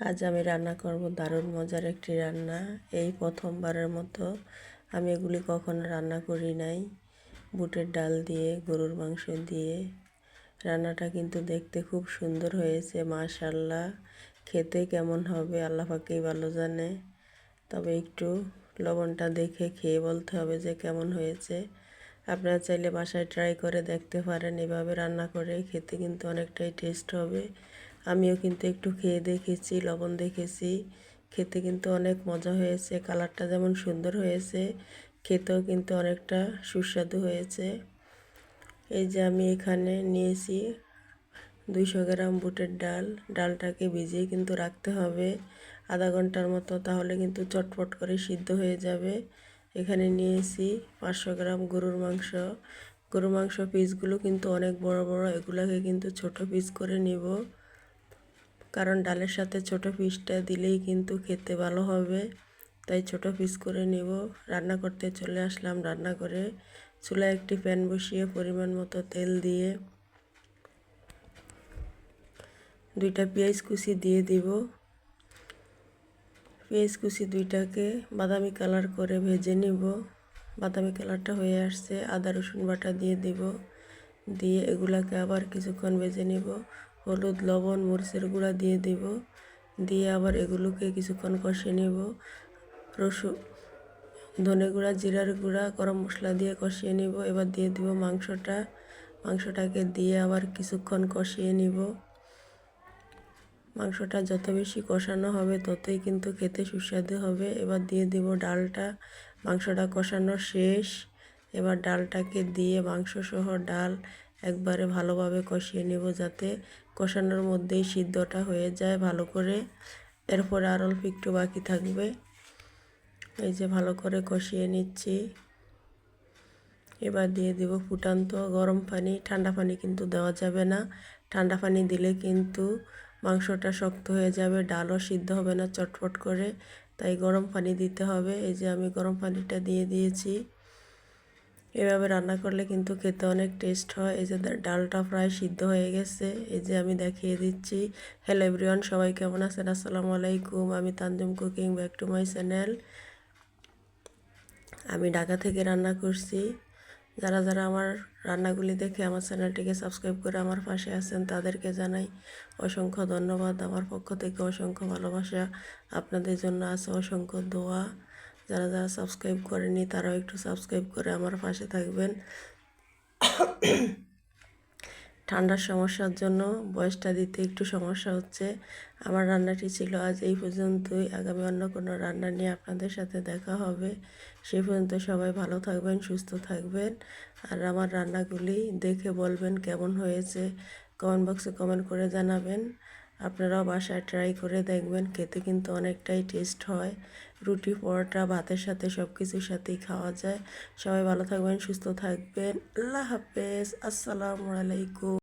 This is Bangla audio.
আজ আমি রান্না করব দারুণ মজার একটি রান্না। এই প্রথমবারের মতো আমি এগুলি কখনো রান্না করি নাই। বুটের ডাল দিয়ে, গরুর মাংস দিয়ে। রান্নাটা কিন্তু দেখতে খুব সুন্দর হয়েছে মাশাল্লাহ খেতে কেমন হবে আল্লাহ পাকেই ভালো জানে। তবে একটু লবণটা দেখে খেয়ে বলতে হবে যে কেমন হয়েছে। আপনারা চাইলে বাসায় ট্রাই করে দেখতে পারেন। এভাবে রান্না করে খেতে কিন্তু অনেকটাই টেস্ট হবে। আমিও কিন্তু একটু খেয়ে দেখেছি, লবণ দেখেছি। খেতে কিন্তু অনেক মজা হয়েছে, কালারটা যেমন সুন্দর হয়েছে, খেতেও কিন্তু অনেকটা সুস্বাদু হয়েছে। এই যে আমি এখানে নিয়েছি দুইশো গ্রাম বুটের ডাল। ডালটাকে ভিজিয়ে কিন্তু রাখতে হবে। আধা ঘণ্টার মতো, তাহলে কিন্তু চটপট করে সিদ্ধ হয়ে যাবে। এখানে নিয়েছি পাঁচশো গ্রাম গরুর মাংস। গরুর মাংস পিসগুলো কিন্তু অনেক বড় বড়, এগুলোকে কিন্তু ছোট পিস করে নিব। কারণ ডালের সাথে ছোট পিসটা দিলেই কিন্তু খেতে ভালো হবে। তাই ছোট পিস করে নিব। রান্না করতে চলে আসলাম রান্না করে। চুলায় একটি প্যান বসিয়ে পরিমাণ মতো তেল দিয়ে দুইটা পেঁয়াজ কুচি দিয়ে দিব। পেঁয়াজ কুচি দুইটাকে বাদামি কালার করে ভেজে নিব। বাদামি কালারটা হয়ে আসছে। আদা রসুন বাটা দিয়ে দিব। দিয়ে এগুলাকে আবার কিছুক্ষণ ভেজে নিব। হলুদ, লবণ, মরিচের গুঁড়া দিয়ে দিব। দিয়ে আবার এগুলোকে কিছুক্ষণ কষে নেব। রসুন, ধনে গুঁড়া, জিরার গুঁড়া, গরম মশলা দিয়ে কষিয়ে নিব। এবার দিয়ে দিব মাংসটা। মাংসটাকে দিয়ে আবার কিছুক্ষণ কষিয়ে নিব। মাংসটা যত বেশি কষানো হবে, ততই কিন্তু খেতে সুস্বাদু হবে। এবার দিয়ে দিব ডালটা। মাংসটা কষানো শেষ। এবার ডালটাকে দিয়ে মাংস সহ ডাল একবারে ভালোভাবে কষিয়ে নেব যাতে কষানোর মধ্যেই সিদ্ধটা হয়ে যায় ভালো করে। এরপর আর অল্প একটু বাকি থাকবে। এই যে ভালো করে কষিয়ে নিচ্ছি। এবার দিয়ে দিব ফুটান্ত গরম পানি। ঠান্ডা পানি কিন্তু দেওয়া যাবে না। ঠান্ডা পানি দিলে কিন্তু মাংসটা শক্ত হয়ে যাবে, ডালও সিদ্ধ হবে না চটপট করে। তাই গরম পানি দিতে হবে। এই যে আমি গরম পানিটা দিয়ে দিয়েছি। এভাবে রান্না করলে কিন্তু খেতে অনেক টেস্ট হয়। এই যে ডালটা প্রায় সিদ্ধ হয়ে গেছে। এই যে আমি দেখিয়ে দিচ্ছি। হ্যালো এভরিওয়ান সবাই কেমন আছেন? আসসালামু আলাইকুম। আমি Tanjum cooking, back to my channel. আমি ঢাকা থেকে রান্না করছি। যারা যারা আমার রান্নাগুলি দেখে আমার চ্যানেলটিকে সাবস্ক্রাইব করে আমার পাশে আছেন, তাদেরকে জানাই অসংখ্য ধন্যবাদ। আমার পক্ষ থেকে অসংখ্য ভালোবাসা। আপনাদের জন্য আছে অসংখ্য দোয়া। যারা যারা সাবস্ক্রাইব করেনি, তারাও একটু সাবস্ক্রাইব করে আমার পাশে থাকবেন। ঠান্ডার সমস্যার জন্য বয়সটা দিতে একটু সমস্যা হচ্ছে। আমার রান্নাটি ছিল আজ এই পর্যন্তই। আগামী অন্য কোনো রান্না নিয়ে আপনাদের সাথে দেখা হবে। সেই পর্যন্ত সবাই ভালো থাকবেন, সুস্থ থাকবেন। আর আমার রান্নাগুলি দেখে বলবেন কেমন হয়েছে। কমেন্ট বক্সে কমেন্ট করে জানাবেন। আপনারাও বাসায় ট্রাই করে দেখবেন, খেতে কিন্তু অনেকটাই টেস্ট হয়। রুটি, পরোটা, ভাতের সাথে সব কিছুর সাথেই খাওয়া যায়। সবাই ভালো থাকবেন, সুস্থ থাকবেন। আল্লাহ হাফেজ, আসসালামু আলাইকুম।